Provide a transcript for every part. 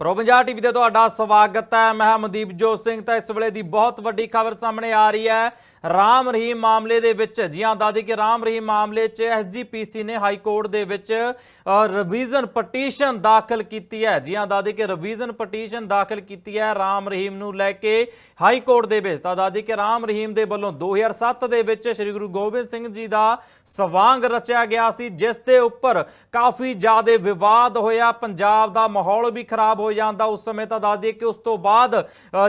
Pro Punjab TV ਤੇ ਤੁਹਾਡਾ ਸਵਾਗਤ ਹੈ। ਮੈਂ ਮਨਦੀਪ ਜੋਤ ਸਿੰਘ। ਤਾਂ ਇਸ ਵੇਲੇ ਦੀ ਬਹੁਤ ਵੱਡੀ ਖਬਰ ਸਾਹਮਣੇ ਆ ਰਹੀ ਹੈ। ਰਾਮ ਰਹੀਮ ਮਾਮਲੇ ਦੇ ਵਿੱਚ ਜੀਆਂ ਦਾਦੀ ਕਿ ਰਾਮ ਰਹੀਮ ਮਾਮਲੇ 'ਚ ਐਸਜੀਪੀਸੀ ਨੇ ਹਾਈ ਕੋਰਟ ਦੇ ਵਿੱਚ ਰਿਵੀਜ਼ਨ ਪਟੀਸ਼ਨ ਦਾਖਲ ਕੀਤੀ ਹੈ। ਜੀਆਂ ਦਾਦੀ ਕਿ ਰਿਵੀਜ਼ਨ ਪਟੀਸ਼ਨ ਦਾਖਲ ਕੀਤੀ ਹੈ ਰਾਮ ਰਹੀਮ ਨੂੰ ਲੈ ਕੇ ਹਾਈ ਕੋਰਟ ਦੇ ਵਿੱਚ। ਤਾਂ ਦਾਦੀ ਕਿ ਰਾਮ ਰਹੀਮ ਦੇ ਵੱਲੋਂ 2007 ਦੇ ਵਿੱਚ ਸ੍ਰੀ ਗੁਰੂ ਗੋਬਿੰਦ ਸਿੰਘ ਜੀ ਦਾ ਸਵਾਂਗ ਰਚਿਆ ਗਿਆ ਸੀ, ਜਿਸ ਦੇ ਉੱਪਰ ਕਾਫੀ ਜ਼ਿਆਦਾ ਵਿਵਾਦ ਹੋਇਆ। ਪੰਜਾਬ ਦਾ ਮਾਹੌਲ ਵੀ ਖਰਾਬ ਹੋ ਜਾਂਦਾ। ਉਸ ਸਮੇਂ ਤਾਂ ਦੱਸ ਦਈਏ ਕਿ ਉਸ ਤੋਂ ਬਾਅਦ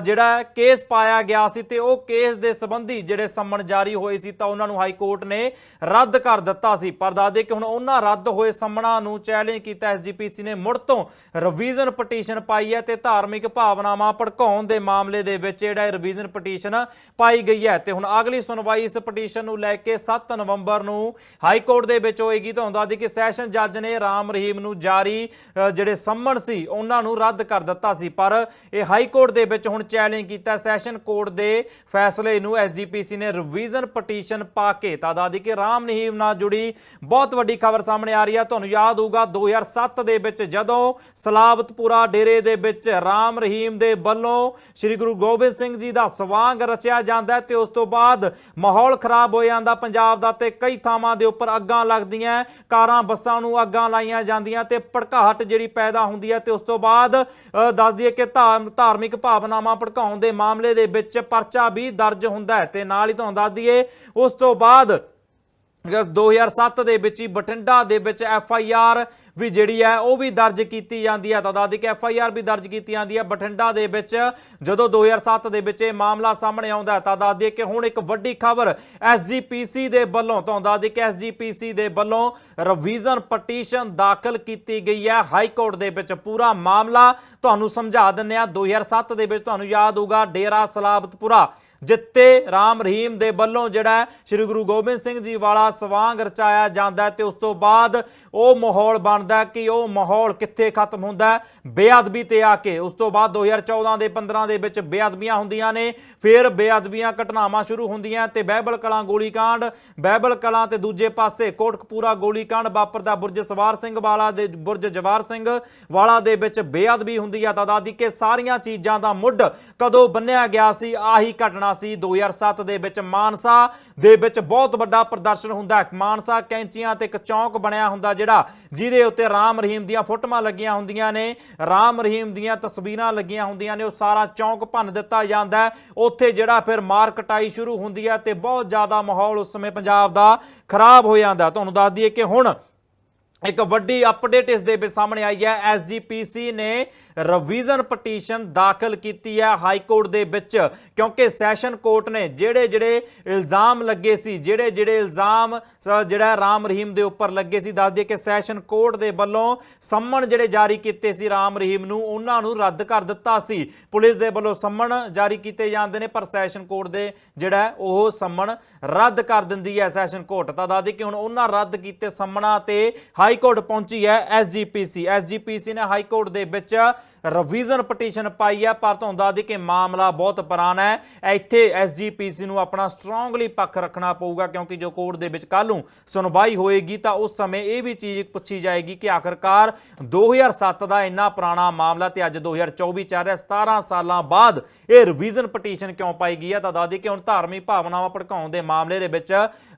ਜਿਹੜਾ ਕੇਸ ਪਾਇਆ ਗਿਆ ਸੀ ਤੇ ਉਹ ਕੇਸ ਦੇ ਸੰਬੰਧੀ ਜਿਹੜੇ ਸੰਮਣ ਜਾਰੀ ਹੋਏ ਸੀ ਤਾਂ ਉਹਨਾਂ ਨੂੰ ਹਾਈ ਕੋਰਟ ਨੇ ਰੱਦ ਕਰ ਦਿੱਤਾ ਸੀ। ਪਰ ਦੱਸ ਦਈਏ ਕਿ ਹੁਣ ਉਹਨਾਂ ਰੱਦ ਹੋਏ ਸੰਮਣਾਂ ਨੂੰ ਚੈਲੰਜ ਕੀਤਾ ਐਸਜੀਪੀਸੀ ਨੇ। ਮੁੜ ਤੋਂ ਰਿਵੀਜ਼ਨ ਪਟੀਸ਼ਨ ਪਾਈ ਹੈ ਤੇ ਧਾਰਮਿਕ ਭਾਵਨਾਵਾਂ ਭੜਕਾਉਣ ਦੇ ਮਾਮਲੇ ਦੇ ਵਿੱਚ ਜਿਹੜਾ ਰਿਵੀਜ਼ਨ ਪਟੀਸ਼ਨ ਪਾਈ ਗਈ ਹੈ ਤੇ ਹੁਣ ਅਗਲੀ ਸੁਣਵਾਈ ਇਸ ਪਟੀਸ਼ਨ ਨੂੰ ਲੈ ਕੇ 7 ਨਵੰਬਰ ਨੂੰ ਹਾਈ ਕੋਰਟ ਦੇ ਵਿੱਚ ਹੋਏਗੀ। ਤਾਂ ਹੁੰਦਾ ਦੀ ਕਿ ਸੈਸ਼ਨ ਜੱਜ ਨੇ ਰਾਮ ਰਹੀਮ ਨੂੰ ਜਾਰੀ ਅ, ਜਿਹੜੇ ਸੰਮਣ ਸੀ ਉਹਨਾਂ ਨੂੰ ਰੱਦ ਕਰ ਦਿੱਤਾ ਸੀ, ਪਰ ਇਹ ਹਾਈ ਕੋਰਟ ਦੇ ਵਿੱਚ ਹੁਣ ਚੈਲੰਜ ਕੀਤਾ। ਸੈਸ਼ਨ ਕੋਰਟ ਦੇ ਫੈਸਲੇ ਨੂੰ ਐਸਜੀਪੀਸੀ ਨੇ ਰਿਵੀਜ਼ਨ ਪਟੀਸ਼ਨ ਪਾ ਕੇ ਤਾਂ ਦੱਸ ਕਿ ਰਾਮ ਰਹੀਮ ਨਾਲ ਜੁੜੀ ਬਹੁਤ ਵੱਡੀ ਖਬਰ ਸਾਹਮਣੇ ਆ ਰਹੀ ਹੈ ਤੁਹਾਨੂੰ ਯਾਦ ਹੋਊਗਾ 2007 ਦੇ ਵਿੱਚ ਜਦੋਂ ਸਲਾਬਤਪੁਰਾ ਡੇਰੇ ਦੇ ਵਿੱਚ ਰਾਮ ਰਹੀਮ ਦੇ ਵੱਲੋਂ ਸ੍ਰੀ ਗੁਰੂ ਗੋਬਿੰਦ ਸਿੰਘ ਜੀ ਦਾ ਸਵਾਂਗ ਰਚਿਆ ਜਾਂਦਾ ਹੈ ਤੇ ਉਸ ਤੋਂ ਬਾਅਦ ਮਾਹੌਲ ਖਰਾਬ ਹੋ ਜਾਂਦਾ। ਪੰਜਾਬ ਦਾ ਤੇ ਕਈ ਥਾਵਾਂ ਦੇ ਉੱਪਰ ਅੱਗਾਂ ਲੱਗਦੀਆਂ ਕਾਰਾਂ, ਬੱਸਾਂ ਨੂੰ ਅੱਗਾਂ ਲਾਈਆਂ ਜਾਂਦੀਆਂ ਤੇ ਭੜਕਾਹਟ ਜਿਹੜੀ ਪੈਦਾ ਹੁੰਦੀ ਹੈ ਤੇ ਉਸ ਤੋਂ ਬਾਅਦ ਅ, ਦੱਸ ਦਈਏ ਕਿ ਧਾਰ- ਧਾਰਮਿਕ ਭਾਵਨਾਵਾਂ ਭੜਕਾਉਣ ਦੇ ਮਾਮਲੇ ਦੇ ਵਿੱਚ ਪਰਚਾ ਵੀ ਦਰਜ ਹੁੰਦਾ ਹੈ ਤੇ ਨਾਲ ਹੀ ਤੁਹਾਨੂੰ ਦੱਸ ਦਈਏ ਉਸ ਤੋਂ ਬਾਅਦ ਅਗਸਤ 2007 ਦੇ ਵਿੱਚ ਹੀ ਬਠਿੰਡਾ ਦੇ ਵਿੱਚ ਐਫ ਆਈ ਆਰ ਵੀ ਜਿਹੜੀ ਹੈ ਉਹ ਵੀ ਦਰਜ ਕੀਤੀ ਜਾਂਦੀ ਹੈ। ਤਾਂ ਦੱਸਦੀ ਕਿ ਐਫ ਆਈ ਆਰ ਵੀ ਦਰਜ ਕੀਤੀ ਜਾਂਦੀ ਹੈ ਬਠਿੰਡਾ ਦੇ ਵਿੱਚ। ਜਦੋਂ 2007 ਦੇ ਵਿੱਚ ਇਹ ਮਾਮਲਾ ਸਾਹਮਣੇ ਆਉਂਦਾ ਹੈ, ਤਾਂ ਦੱਸਦੀ ਕਿ ਹੁਣ ਇੱਕ ਵੱਡੀ ਖਬਰ ਐਸਜੀਪੀਸੀ ਦੇ ਵੱਲੋਂ, ਤਾਂ ਦੱਸਦੀ ਕਿ ਐਸਜੀਪੀਸੀ ਦੇ ਵੱਲੋਂ ਰਿਵੀਜ਼ਨ ਪਟੀਸ਼ਨ ਦਾਖਲ ਕੀਤੀ ਗਈ ਹੈ ਹਾਈ ਕੋਰਟ ਦੇ ਵਿੱਚ। ਪੂਰਾ ਮਾਮਲਾ ਤੁਹਾਨੂੰ ਸਮਝਾ ਦਿੰਦੇ ਆ 2007 ਦੇ ਵਿੱਚ ਤੁਹਾਨੂੰ ਯਾਦ ਹੋਊਗਾ, ਡੇਰਾ ਸਲਾਬਤਪੁਰਾ। ਜਿੱਤੇ ਰਾਮ ਰਹੀਮ ਦੇ ਵੱਲੋਂ ਜਿਹੜਾ ਸ੍ਰੀ ਗੁਰੂ ਗੋਬਿੰਦ ਸਿੰਘ ਜੀ ਵਾਲਾ ਸਵਾਂਗ ਰਚਾਇਆ ਜਾਂਦਾ ਤੇ ਉਸ ਤੋਂ ਬਾਅਦ ਉਹ ਮਾਹੌਲ ਬਣਦਾ ਕਿ ਉਹ ਮਾਹੌਲ ਕਿੱਥੇ ਖਤਮ ਹੁੰਦਾ ਬੇਅਦਬੀ ਤੇ ਆ ਕੇ। ਉਸ ਤੋਂ ਬਾਅਦ 2014 ਦੇ 15 ਦੇ ਵਿੱਚ ਬੇਅਦਬੀਆਂ ਹੁੰਦੀਆਂ ਨੇ। ਫਿਰ ਬੇਅਦਬੀਆਂ ਘਟਨਾਵਾਂ ਸ਼ੁਰੂ ਹੁੰਦੀਆਂ ਤੇ ਬਹਿਬਲ ਕਲਾਂ ਗੋਲੀकांड ਬਹਿਬਲ ਕਲਾਂ ਤੇ ਦੂਜੇ ਪਾਸੇ ਕੋਟਕਪੂਰਾ ਗੋਲੀकांड ਵਾਪਰਦਾ ਬੁਰਜ ਸਵਾਰ ਸਿੰਘ ਵਾਲਾ ਦੇ, ਬੁਰਜ ਜਵਾਰ ਸਿੰਘ ਵਾਲਾ ਦੇ ਵਿੱਚ ਬੇਅਦਬੀ ਹੁੰਦੀ ਆ। ਤਾਂ ਦਾਦੀ ਕੇ ਸਾਰੀਆਂ ਚੀਜ਼ਾਂ ਦਾ ਮੁੱਢ ਕਦੋਂ ਬੰਨਿਆ ਗਿਆ ਸੀ? ਆਹੀ ਘਟਨਾ ਸੀ। 2007 ਦੇ ਵਿੱਚ ਮਾਨਸਾ ਦੇ ਵਿੱਚ ਬਹੁਤ ਵੱਡਾ ਪ੍ਰਦਰਸ਼ਨ ਹੁੰਦਾ ਹੈ। ਮਾਨਸਾ ਕੈਂਚੀਆਂ ਤੇ ਇੱਕ ਚੌਂਕ ਬਣਿਆ ਹੁੰਦਾ ਜਿਹੜਾ ਜਿਹਦੇ ਉੱਤੇ ਰਾਮ ਰਹੀਮ ਦੀਆਂ ਫੋਟੋਆਂ ਲੱਗੀਆਂ ਹੁੰਦੀਆਂ ਨੇ। ਰਾਮ ਰਹੀਮ ਦੀਆਂ ਤਸਵੀਰਾਂ ਲੱਗੀਆਂ ਹੁੰਦੀਆਂ ਨੇ। ਉਹ ਸਾਰਾ ਚੌਂਕ ਭੰਨ ਦਿੱਤਾ ਜਾਂਦਾ ਹੈ। ਉੱਥੇ ਜਿਹੜਾ ਫਿਰ ਮਾਰ ਕਟਾਈ ਸ਼ੁਰੂ ਹੁੰਦੀ ਹੈ ਤੇ ਬਹੁਤ ਜ਼ਿਆਦਾ ਮਾਹੌਲ ਉਸ ਸਮੇਂ ਪੰਜਾਬ ਦਾ ਖਰਾਬ ਹੋ ਜਾਂਦਾ। ਤੁਹਾਨੂੰ ਦੱਸ ਦਈਏ ਕਿ ਹੁਣ ਇੱਕ ਵੱਡੀ ਅਪਡੇਟ ਇਸ ਦੇ ਵਿੱਚ ਸਾਹਮਣੇ ਆਈ ਹੈ। ਐਸਜੀਪੀਸੀ ਨੇ ਰਿਵੀਜ਼ਨ ਪਟੀਸ਼ਨ ਦਾਖਲ ਕੀਤੀ ਹੈ ਹਾਈ ਕੋਰਟ ਦੇ ਵਿੱਚ, ਕਿਉਂਕਿ ਸੈਸ਼ਨ ਕੋਰਟ ਨੇ ਜਿਹੜੇ ਜਿਹੜੇ ਇਲਜ਼ਾਮ ਲੱਗੇ ਸੀ ਜਿਹੜੇ ਜਿਹੜੇ ਇਲਜ਼ਾਮ ਜਿਹੜਾ ਰਾਮ ਰਹੀਮ ਦੇ ਉੱਪਰ ਲੱਗੇ ਸੀ, ਦੱਸ ਦਈਏ ਕਿ ਸੈਸ਼ਨ ਕੋਰਟ ਦੇ ਵੱਲੋਂ ਸੰਮਣ ਜਿਹੜੇ ਜਾਰੀ ਕੀਤੇ ਸੀ ਰਾਮ ਰਹੀਮ ਨੂੰ, ਉਹਨਾਂ ਨੂੰ ਰੱਦ ਕਰ ਦਿੱਤਾ ਸੀ। ਪੁਲਿਸ ਦੇ ਵੱਲੋਂ ਸੰਮਣ ਜਾਰੀ ਕੀਤੇ ਜਾਂਦੇ ਨੇ, ਪਰ ਸੈਸ਼ਨ ਕੋਰਟ ਦੇ ਜਿਹੜਾ ਉਹ ਸੰਮਣ ਰੱਦ ਕਰ ਦਿੰਦੀ ਹੈ ਸੈਸ਼ਨ ਕੋਰਟ ਤਾਂ ਦੱਸ ਦਈਏ ਕਿ ਹੁਣ ਉਹਨਾਂ ਰੱਦ ਕੀਤੇ ਸੰਮਣਾ ਤੇ ਹਾਈ ਕੋਰਟ ਪਹੁੰਚੀ ਹੈ ਐਸਜੀਪੀਸੀ ਐਸਜੀਪੀਸੀ ਨੇ ਹਾਈ ਕੋਰਟ ਦੇ ਵਿੱਚ ਰਿਵੀਜ਼ਨ ਪਟੀਸ਼ਨ ਪਾਈ ਹੈ ਪਰ ਤੁਹਾਨੂੰ ਦੱਸ ਕਿ ਮਾਮਲਾ ਬਹੁਤ ਪੁਰਾਣਾ ਹੈ। ਇੱਥੇ ਐਸਜੀਪੀਸੀ ਨੂੰ ਆਪਣਾ ਸਟਰੋਂਗਲੀ ਪੱਖ ਰੱਖਣਾ ਪਊਗਾ, ਕਿਉਂਕਿ ਜੋ ਕੋਰਟ ਦੇ ਵਿੱਚ ਕੱਲ ਨੂੰ ਸੁਣਵਾਈ ਹੋਏਗੀ, ਤਾਂ ਉਸ ਸਮੇਂ ਇਹ ਵੀ ਚੀਜ਼ ਪੁੱਛੀ ਜਾਏਗੀ ਕਿ ਆਖਰਕਾਰ 2007 ਦਾ ਇੰਨਾ ਪੁਰਾਣਾ ਮਾਮਲਾ ਤੇ ਅੱਜ 2024 ਚੱਲ ਰਿਹਾ 17 ਸਾਲਾਂ ਬਾਅਦ ਇਹ ਰਿਵੀਜ਼ਨ ਪਟੀਸ਼ਨ ਕਿਉਂ ਪਾਈ ਗਈ ਹੈ ਤਾਂ ਦਾਦੀ ਕਿ ਹੁਣ ਧਾਰਮਿਕ ਭਾਵਨਾਵਾਂ ਭੜਕਾਉਣ ਦੇ ਮਾਮਲੇ ਦੇ ਵਿੱਚ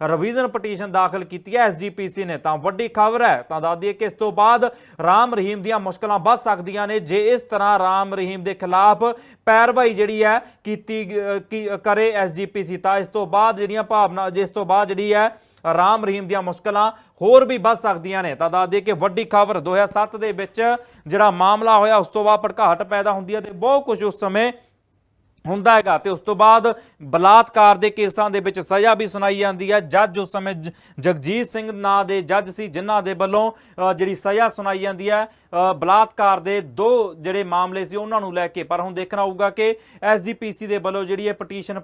ਰਿਵੀਜ਼ਨ ਪਟੀਸ਼ਨ ਦਾਖਲ ਕੀਤੀ ਹੈ ਐਸਜੀਪੀਸੀ ਨੇ। ਤਾਂ ਵੱਡੀ ਖਬਰ ਹੈ, ਤਾਂ ਦਾਦੀ ਕਿ ਇਸ ਤੋਂ ਬਾਅਦ ਰਾਮ ਰਹੀਮ ਦੀਆਂ ਮੁਸ਼ਕਲਾਂ ਵੱਧ ਸਕਦੀਆਂ ਨੇ। ਜੇ ਇਸ ਤਰ੍ਹਾਂ ਰਾਮ ਰਹੀਮ ਦੇ ਖਿਲਾਫ ਪੈਰਵਾਈ ਜਿਹੜੀ ਹੈ ਕੀਤੀ ਗ- ਕੀ- ਕਰੇ ਐਸਜੀਪੀਸੀ ਤਾਂ ਇਸ ਤੋਂ ਬਾਅਦ ਜਿਹੜੀਆਂ ਭਾਵਨਾ, ਜਿਸ ਤੋਂ ਬਾਅਦ ਜਿਹੜੀ ਹੈ ਰਾਮ ਰਹੀਮ ਦੀਆਂ ਮੁਸ਼ਕਲਾਂ ਹੋਰ ਵੀ ਵੱਧ ਸਕਦੀਆਂ ਨੇ। ਤਾਂ ਦੱਸ ਦਈਏ ਕਿ ਵੱਡੀ ਖਬਰ 2007 ਦੇ ਵਿੱਚ ਜਿਹੜਾ ਮਾਮਲਾ ਹੋਇਆ, ਉਸ ਤੋਂ ਬਾਅਦ ਭੜਕਾਹਟ ਪੈਦਾ ਹੁੰਦੀ ਹੈ ਤੇ ਬਹੁਤ ਕੁਝ ਉਸ ਸਮੇਂ ਹੁੰਦਾ ਹੈਗਾ ਤੇ ਉਸ ਤੋਂ ਬਾਅਦ ਬਲਾਤਕਾਰ ਦੇ ਕੇਸਾਂ ਦੇ ਵਿੱਚ ਸਜ਼ਾ ਵੀ ਸੁਣਾਈ ਜਾਂਦੀ ਹੈ। ਜੱਜ ਉਸ ਸਮੇਂ ਜ- ਜਗਜੀਤ ਸਿੰਘ ਨਾਂ ਦੇ ਜੱਜ ਸੀ, ਜਿਨ੍ਹਾਂ ਦੇ ਵੱਲੋਂ ਜਿਹੜੀ ਸਜ਼ਾ ਸੁਣਾਈ ਜਾਂਦੀ ਹੈ ਬਲਾਤਕਾਰ ਦੇ ਦੋ ਜਿਹੜੇ ਮਾਮਲੇ ਸੀ, ਉਹਨਾਂ ਨੂੰ ਲੈ ਕੇ। ਪਰ ਹੁਣ ਦੇਖਣਾ ਹੋਊਗਾ ਕਿ ਐਸਜੀਪੀਸੀ ਦੇ ਵੱਲੋਂ ਜਿਹੜੀ ਇਹ ਪਟੀਸ਼ਨ